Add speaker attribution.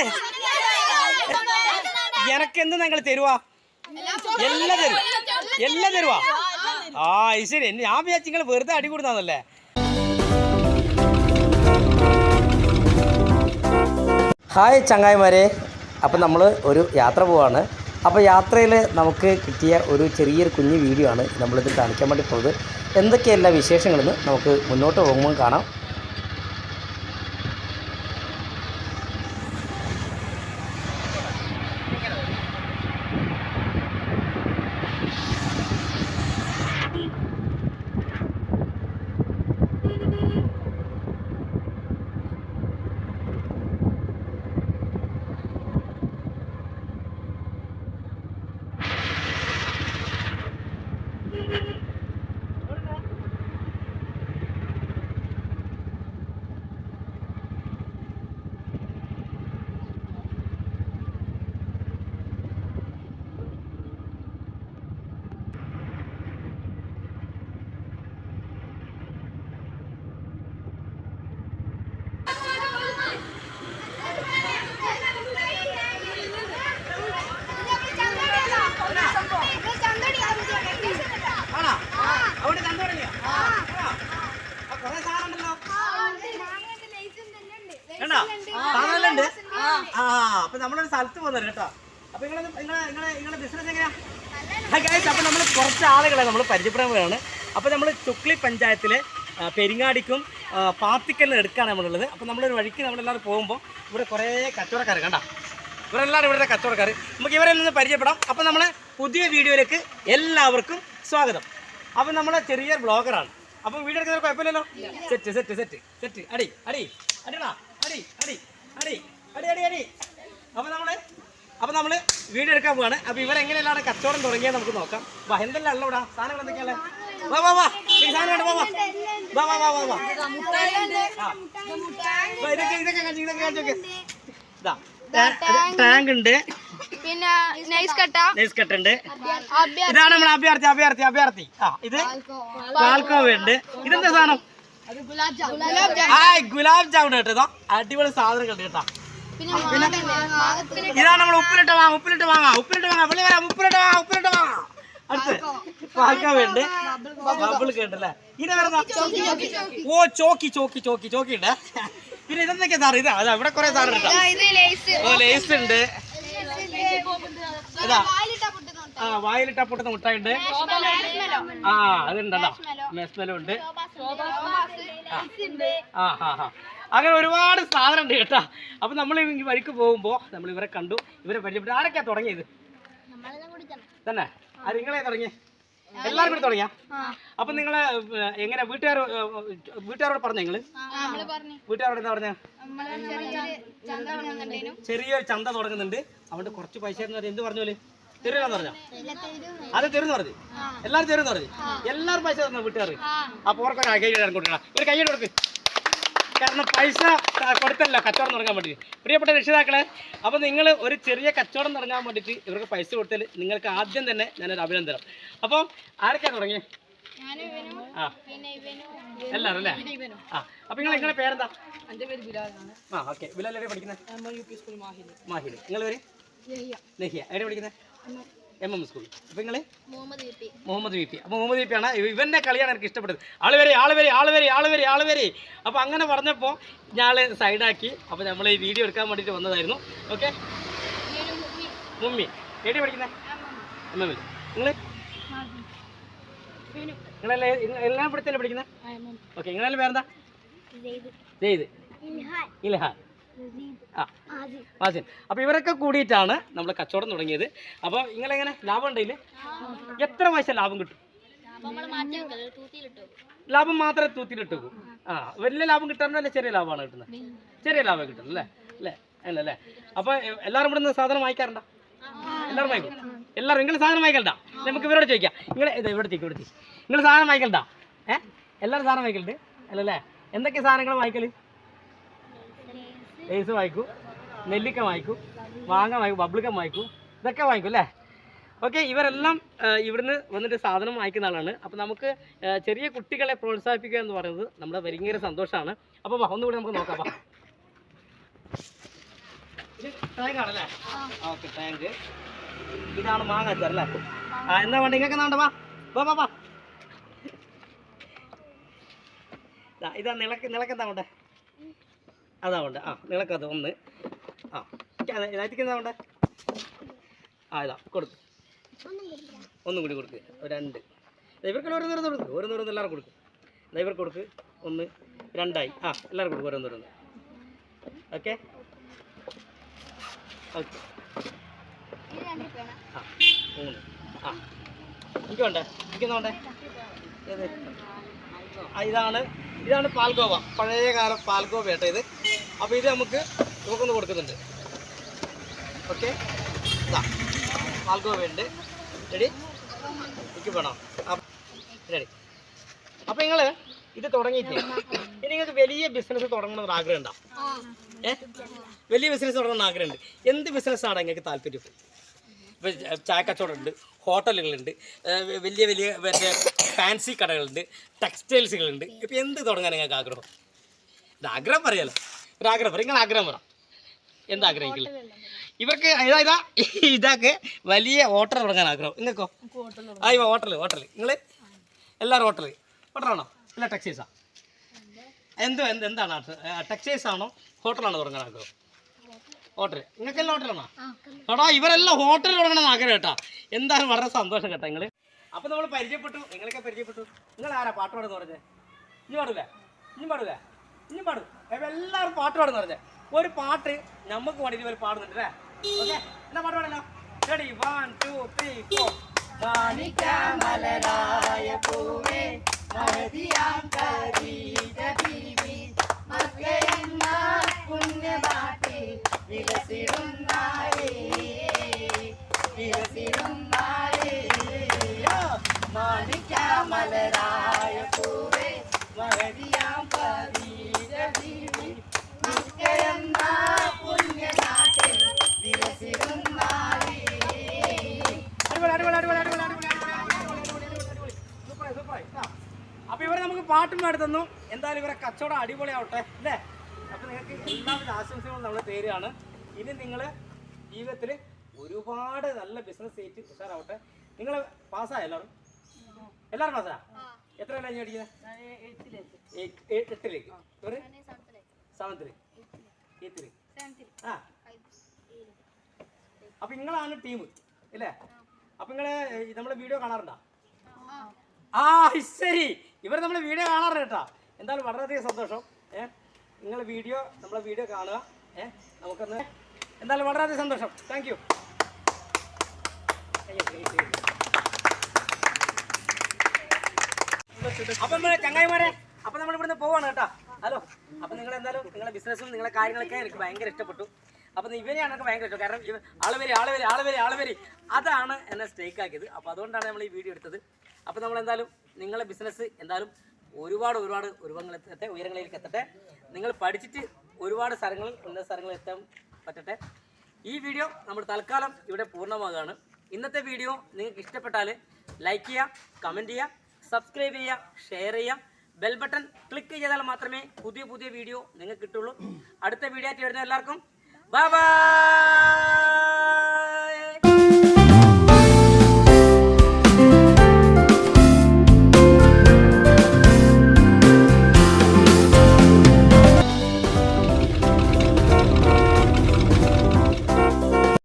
Speaker 1: ഇതേ, എനക്ക് എന്ത് നിങ്ങൾ തരുവാ? എല്ലാം തരും. എല്ലാം തരുവാ? ആ ശരി. ഞാൻ വിചാരിച്ചു നിങ്ങൾ വെറുതെ അടി കൊടുത്താന്നല്ലേ? ഹായ് ചങ്ങായിമാരെ. അപ്പം നമ്മൾ ഒരു യാത്ര പോവാണ്. അപ്പോൾ യാത്രയിൽ നമുക്ക് കിട്ടിയ ഒരു ചെറിയൊരു കുഞ്ഞു വീഡിയോ ആണ് നമ്മളിത് കാണിക്കാൻ വേണ്ടി പോകുന്നത് എന്തൊക്കെയല്ല വിശേഷങ്ങളെന്ന് നമുക്ക് മുന്നോട്ട് പോകുമ്പോൾ കാണാം. കണ്ടോ? ആ അപ്പൊ നമ്മളൊരു സ്ഥലത്ത് പോകുന്നത് കേട്ടോ. അപ്പൊ നിങ്ങളെ നിങ്ങളെ നിങ്ങളെ നിങ്ങളെ ബിസിനസ് എങ്ങനെയാ? അപ്പൊ നമ്മൾ കുറച്ച് ആളുകളെ നമ്മൾ പരിചയപ്പെടാൻ പോവുകയാണ് അപ്പോൾ നമ്മൾ ചുക്ലി പഞ്ചായത്തിലെ പെരിങ്ങാടിക്കും പാത്തിക്കലിനും എടുക്കാണ് നമ്മളുള്ളത്. അപ്പോൾ നമ്മളൊരു വഴിക്ക് നമ്മളെല്ലാവരും പോകുമ്പോൾ ഇവിടെ കുറേ കച്ചവടക്കാർ കണ്ട? ഇവരെല്ലാവരും ഇവിടുത്തെ കച്ചവടക്കാർ നമുക്ക് ഇവരെ നിന്ന് പരിചയപ്പെടാം. അപ്പോൾ നമ്മൾ പുതിയ വീഡിയോയിലേക്ക് എല്ലാവർക്കും സ്വാഗതം. അപ്പോൾ നമ്മളെ ചെറിയ ബ്ലോഗറാണ് അപ്പോൾ വീഡിയോ എടുക്കുന്നത് കുഴപ്പമില്ലല്ലോ? സെറ്റ് സെറ്റ് സെറ്റ് സെറ്റ് അടി അടി. അടിടാ അടി അടി അടി അടി അടി അടി. അപ്പോൾ നമ്മൾ അപ്പോൾ നമ്മൾ വീഡിയോ എടുക്കാൻ പോവാണ്. അപ്പോൾ ഇവരെങ്ങനെയാണ് കച്ചവടം തുടങ്ങിയത് നമുക്ക് നോക്കാം. വാ എന്തെല്ലാം ഉള്ള ഇവിടെ? സാധനങ്ങൾ എന്തൊക്കെയല്ലേ വാ വാ വാ. സാധനം വാ വാ. വാ വാ വാ വാ വാ. ആ. വാ, ഇതൊക്കെ ഇതൊക്കെ കാണിച്ച് ഇതൊക്കെ കാണിച്ചോക്കെ ഇതാ. ടാങ്ക് ഉണ്ട്.
Speaker 2: പിന്നെ നൈസ് കട്ട.
Speaker 1: നൈസ് കട്ട് ഉണ്ട്. ഇതാണ് നമ്മുടെ അഭ്യർത്ഥി അഭ്യർത്ഥി അഭ്യർത്ഥി. ആ ഇത് പാൽക്കോവ. ഉണ്ട് ഇതെന്താ സാധനം? ഗുലാബ് ജാമുൻ. കേട്ടോ. ഇതാ അടിപൊളി സാധനം കേട്ടോ. ഇതാണ് നമ്മൾ ഉപ്പിലിട്ട് വാങ്ങാം ഉപ്പിലിട്ട് വാങ്ങാം ഉപ്പിലിട്ട് വാങ്ങാം. വിളി വരാം ഉപ്പിലിട്ട് വാങ്ങാം ഉപ്പിലിട്ട് വാങ്ങാം. അടുത്ത് പാക്കാൻ വേണ്ടി? ബബിൾ കേട്ടല്ലേ ഇത് വരുന്ന ഓ ചോക്കി ചോക്കി ചോക്കി ചോക്കി ഉണ്ട്. പിന്നെ ഇതെന്തൊക്കെയാ സാറ് ഇതാ അതാ ഇവിടെ കുറെ സാറുണ്ട്
Speaker 2: ഇത്
Speaker 1: ഓ ലേസ് ഉണ്ട്. ഇതാ. ആ വായിലിട്ട പൊട്ടുന്ന മുട്ടായി ഉണ്ട് ആ അതുണ്ടല്ലോ. മെസ്മലോ ഉണ്ട് ആ ഹാ ഹാ അങ്ങനെ ഒരുപാട് സാധനം ഉണ്ട് കേട്ടാ. അപ്പൊ നമ്മൾ ഈ വഴിക്ക് പോകുമ്പോ നമ്മൾ ഇവരെ കണ്ടു. ഇവരെ പരിചയപ്പെട്ടു. ആരൊക്കെയാ തുടങ്ങിയത്? തന്നെ. ആ നിങ്ങളെ തുടങ്ങി എല്ലാരും കൂടി തുടങ്ങിയ? അപ്പൊ നിങ്ങളെ എങ്ങനെ വീട്ടുകാർ വീട്ടുകാരോട് പറഞ്ഞ നിങ്ങൾ? വീട്ടുകാരോട് എന്താ പറഞ്ഞ? ചെറിയൊരു ചന്ത തുടങ്ങുന്നുണ്ട്. അവിടെ കുറച്ച് പൈസ എന്ന് പറഞ്ഞാൽ എന്ത് പറഞ്ഞോൽ? തരുമെന്ന് പറഞ്ഞോ? അത് തരുന്ന് പറഞ്ഞു. എല്ലാരും തരുന്ന് പറഞ്ഞു. എല്ലാവരും പൈസ തന്നു വീട്ടുകാർ അപ്പൊ ഓർക്ക് ഒരു കൊടുക്കണം. ഒരു കൈ കൊടുക്ക്. കാരണം പൈസ കൊടുത്തല്ല കച്ചവടം തുടങ്ങാൻ വേണ്ടി. പ്രിയപ്പെട്ട രക്ഷിതാക്കളെ അപ്പോൾ നിങ്ങൾ ഒരു ചെറിയ കച്ചവടം തുടങ്ങാൻ വേണ്ടിയിട്ട് ഇവർക്ക് പൈസ കൊടുത്താൽ നിങ്ങൾക്ക് ആദ്യം തന്നെ ഞാനൊരു അഭിനന്ദനം. അപ്പോൾ ആരൊക്കെയാണ് തുടങ്ങിയത് ആ. എല്ലാവരും അല്ലേ? ആ. അപ്പോൾ നിങ്ങൾ നിങ്ങളുടെ പേരെന്താ? ആ ഓക്കെ. എവിടെ പഠിക്കുന്നത്? മാഹിലി. നിങ്ങൾ പേര്? ലഹിയ. എവിടെ പഠിക്കുന്നത് എം എം സ്കൂൾ. അപ്പോൾ നിങ്ങൾ മുഹമ്മദ് വി പി. അപ്പോൾ മുഹമ്മദ് വി പി ആണ്. ഇവന്റെ ഇവന്റെ കളിയാണ് എനിക്ക് ഇഷ്ടപ്പെട്ടത് ആൾ വരെ ആൾ വരെ ആൾ വരെ ആൾ വരെ ആൾ വരെ. അപ്പോൾ അങ്ങനെ പറഞ്ഞപ്പോൾ ഞാൻ സൈഡാക്കി അപ്പോൾ നമ്മൾ ഈ വീഡിയോ എടുക്കാൻ വേണ്ടിയിട്ട് വന്നതായിരുന്നു. Okay mummy. എവിടെ പഠിക്കുന്നത് എം എം. നിങ്ങൾ നിങ്ങളെല്ലാം എല്ലാം പഠിത്തല്ലേ പഠിക്കുന്നത് ഓക്കെ നിങ്ങളെല്ലാം പേരെന്താ? ജയ്ത് ഇൽഹാൻ. ആ വാസിൻ അപ്പോൾ ഇവരൊക്കെ കൂടിയിട്ടാണ് നമ്മൾ കച്ചവടം തുടങ്ങിയത്. അപ്പോൾ നിങ്ങളെങ്ങനെ? ലാഭം ഉണ്ടെങ്കിൽ എത്ര പൈസ ലാഭം കിട്ടും? ലാഭം മാത്രമേ തൂത്തിലിട്ടു ആ വലിയ ലാഭം കിട്ടാറുണ്ടോ അല്ലെ ചെറിയ ലാഭമാണ് കിട്ടുന്നത്? ചെറിയ ലാഭം കിട്ടുന്നത് അല്ലേ? അല്ലേ? അല്ല അല്ലേ? അപ്പോൾ എല്ലാവരും ഇവിടെ നിന്ന് സാധനം വാങ്ങിക്കാറുണ്ടോ? എല്ലാവരും വാങ്ങിക്കും? എല്ലാവരും നിങ്ങൾ സാധനം വാങ്ങിക്കണ്ട നമുക്ക് ഇവരോട് ചോദിക്കാം. നിങ്ങൾ ഇത് ഇവിടെ ചോദിക്കും ഇവിടെ നിങ്ങൾ സാധനം വാങ്ങിക്കണ്ട ഏഹ് എല്ലാവരും സാധനം വാങ്ങിക്കലുണ്ട്? അല്ലല്ലേ എന്തൊക്കെ സാധനങ്ങൾ വാങ്ങിക്കൽ? ലേസ് വായിക്കൂ നെല്ലിക്ക വായിക്കൂ മാങ്ങ വാങ്ങിക്കും ബബിൾക്കം വായിക്കൂ ഇതൊക്കെ വാങ്ങിക്കും അല്ലേ? ഓക്കെ ഇവരെല്ലാം ഇവിടുന്ന് വന്നിട്ട് സാധനം വാങ്ങിക്കുന്ന ആളാണ്. അപ്പോൾ നമുക്ക് ചെറിയ കുട്ടികളെ പ്രോത്സാഹിപ്പിക്കുക എന്ന് പറയുന്നത് നമ്മുടെ ഭയങ്കര സന്തോഷമാണ് അപ്പോൾ ഒന്നുകൂടി നമുക്ക് നോക്കാം ടാങ്ക് ആണല്ലേ? ഓക്കെ ടാങ്ക് ഇതാണ് മാങ്ങ അച്ചാർ അല്ലേ? ആ എന്നാ വേണ്ട? ഇങ്ങനെ വേണ്ട? വാ ഇതാ നിളക്ക് നിളക്കെന്താ വേണ്ടേ? അതാ വേണ്ട ആ നിളക്കത് ഒന്ന് ആ ഇതിനകത്തേക്ക് വേണ്ടേ ആ ഇതാ കൊടുക്ക്. ഒന്നും കൂടി കൊടുക്ക്. രണ്ട്. ഇവർക്ക് ഓരോന്നോരോന്ന് കൊടുക്ക്. ഓരോന്നോരോന്ന് എല്ലാവരും കൊടുക്ക്. ഇവർക്ക് കൊടുക്ക്. ഒന്ന് രണ്ടായി. ആ എല്ലാവരും കൊടുക്കും ഓരോന്നോരോന്ന് ഓക്കെ? ഓക്കെ. ആ മൂന്ന്. ആ എനിക്ക് വേണ്ടേ എനിക്കൊന്നും വേണ്ടേ ഏത്? ഇതാണ്. ഇതാണ് പാൽഗോവ. പഴയ കാല പാൽഗോവ കേട്ടോ ഇത്. അപ്പോൾ ഇത് നമുക്ക് നമുക്കൊന്ന് കൊടുക്കുന്നുണ്ട്. ഓക്കെ. പാൽഗോവ ഉണ്ട് റെഡി എനിക്ക് വേണം. റെഡി അപ്പോൾ നിങ്ങൾ ഇത് തുടങ്ങിയിട്ട്. ഇനി നിങ്ങൾക്ക് വലിയ ബിസിനസ് തുടങ്ങണമെന്ന് ആഗ്രഹം ഉണ്ടാവും ഏ? വലിയ ബിസിനസ് തുടങ്ങണമെന്ന് ആഗ്രഹമുണ്ട്. എന്ത് ബിസിനസ്സാണ് നിങ്ങൾക്ക് താല്പര്യം? ഇപ്പം ചായ കച്ചവടമുണ്ട് ഹോട്ടലുകളുണ്ട് വലിയ വലിയ മറ്റേ ഫാൻസി കടകളുണ്ട് ടെക്സ്റ്റൈൽസുകളുണ്ട് ഇപ്പം എന്ത് തുടങ്ങാൻ നിങ്ങൾക്ക് ആഗ്രഹം? ഇത് ആഗ്രഹം പറയാലോ ഒരു ആഗ്രഹം പറയും നിങ്ങൾ ആഗ്രഹം പറ. എന്താഗ്രഹിക്കില്ല ഇവർക്ക് ഇതാ ഇതാ ഇതാക്ക് വലിയ ഹോട്ടൽ തുടങ്ങാൻ ആഗ്രഹം. നിങ്ങൾക്കോ ആ ഇവ ഹോട്ടൽ ഹോട്ടൽ നിങ്ങൾ എല്ലാവരും ഹോട്ടൽ ഹോട്ടലാണോ അല്ല ടെക്സ്റ്റൈൽസാ എന്തോ? എന്ത് എന്താണ്? ടെക്സ്റ്റൈൽസ് ആണോ? ഹോട്ടലാണോ തുടങ്ങാൻ ആഗ്രഹം? ഹോട്ടൽ നിങ്ങൾക്കെല്ലാം ഹോട്ടലാണോ? എടാ ഇവരെല്ലാം ഹോട്ടൽ തുടങ്ങണമെന്ന് ആഗ്രഹം കേട്ടാ. എന്തായാലും വളരെ സന്തോഷം കേട്ടോ നിങ്ങൾ അപ്പൊ നമ്മൾ പരിചയപ്പെട്ടു. നിങ്ങളൊക്കെ പരിചയപ്പെട്ടു. നിങ്ങൾ ആരാ പാട്ട് പാടുന്ന പറഞ്ഞേ? ഇനി പാടില്ലേ ഇനി പാടില്ലേ ഇനി പാടും. എല്ലാവരും പാട്ട് പാടുന്ന പറഞ്ഞേ. ഒരു പാട്ട് നമുക്ക് വേണ്ടി ഇവർ പാടുന്നുണ്ട് അല്ലേ? ഓക്കെ എന്നാ പാട്ട് പാടല്ലോ. Ready one two three four മലരായ പൂവേ മഹതിയാം കരീജ ബീവി മക്കയെന്ന പുണ്യനാട്ടിൽ പാട്ടും പാടി തന്നു. എന്തായാലും ഇവരെ കച്ചവടം അടിപൊളിയാവട്ടെ അല്ലേ? അപ്പൊ നിങ്ങൾക്ക് എല്ലാവിധ ആശംസകളും നമ്മൾ പേരാണ്. ഇനി നിങ്ങൾ ജീവിതത്തിൽ ഒരുപാട് നല്ല ബിസിനസ് ചെയ്തിട്ട് ഉഷാറാവട്ടെ. നിങ്ങൾ പാസ്സായ എല്ലാവരും? എല്ലാവരും പാസ്സാ? എത്ര കൊല്ലം ഞാൻ എ- എട്ടിലേക്ക്. സെവൻത്തിൽ എയ്ത്തിൽ ആ. അപ്പൊ നിങ്ങളാണ് ടീം ഇല്ലേ? അപ്പൊ നിങ്ങൾ നമ്മളെ വീഡിയോ കാണാറുണ്ടോ? ആ ശരി. ഇവർ നമ്മൾ വീഡിയോ കാണാറുണ്ട് കേട്ടോ. എന്തായാലും വളരെയധികം സന്തോഷം. ഏ? നിങ്ങൾ വീഡിയോ നമ്മളെ വീഡിയോ കാണുക. ഏ? നമുക്കൊന്ന് എന്തായാലും വളരെയധികം സന്തോഷം. താങ്ക് യു അപ്പൊ ചങ്ങായിമാരെ അപ്പൊ നമ്മൾ ഇവിടുന്ന് പോവാണ് കേട്ടോ. ഹലോ. അപ്പൊ നിങ്ങൾ എന്തായാലും നിങ്ങളുടെ ബിസിനസ്സും നിങ്ങളുടെ കാര്യങ്ങളൊക്കെ എനിക്ക് ഭയങ്കര ഇഷ്ടപ്പെട്ടു. അപ്പൊ ഇവരെയാണ് എനിക്ക് ഭയങ്കര ഇഷ്ടം. കാരണം ആളുവരി ആൾ വരി ആൾ വരി ആൾ ആൾ അതാണ് എന്നെ സ്റ്റേക്ക് ആക്കിയത്. അപ്പൊ അതുകൊണ്ടാണ് നമ്മൾ ഈ വീഡിയോ എടുത്തത്. അപ്പൊ നമ്മൾ എന്തായാലും നിങ്ങളെ ബിസിനസ് എന്തായാലും ഒരുപാട് ഒരുപാട് ഉയരങ്ങളിലെത്തട്ടെ ഉയരങ്ങളിലേക്ക് എത്തട്ടെ. നിങ്ങൾ പഠിച്ചിട്ട് ഒരുപാട് സ്ഥലങ്ങളിൽ ഉന്നത സ്ഥലങ്ങളിൽ എത്താൻ പറ്റട്ടെ. ഈ വീഡിയോ നമ്മൾ തൽക്കാലം ഇവിടെ പൂർണമാകുകയാണ് ഇന്നത്തെ വീഡിയോ നിങ്ങൾക്ക് ഇഷ്ടപ്പെട്ടാൽ ലൈക്ക് ചെയ്യുക കമന്റ് ചെയ്യുക സബ്സ്ക്രൈബ് ചെയ്യുക ഷെയർ ചെയ്യുക. ബെൽ ബട്ടൺ ക്ലിക്ക് ചെയ്താൽ മാത്രമേ പുതിയ പുതിയ വീഡിയോ നിങ്ങൾക്ക് കിട്ടുള്ളൂ. അടുത്ത വീഡിയോ ആയിട്ട് വരുന്ന എല്ലാവർക്കും. Bye bye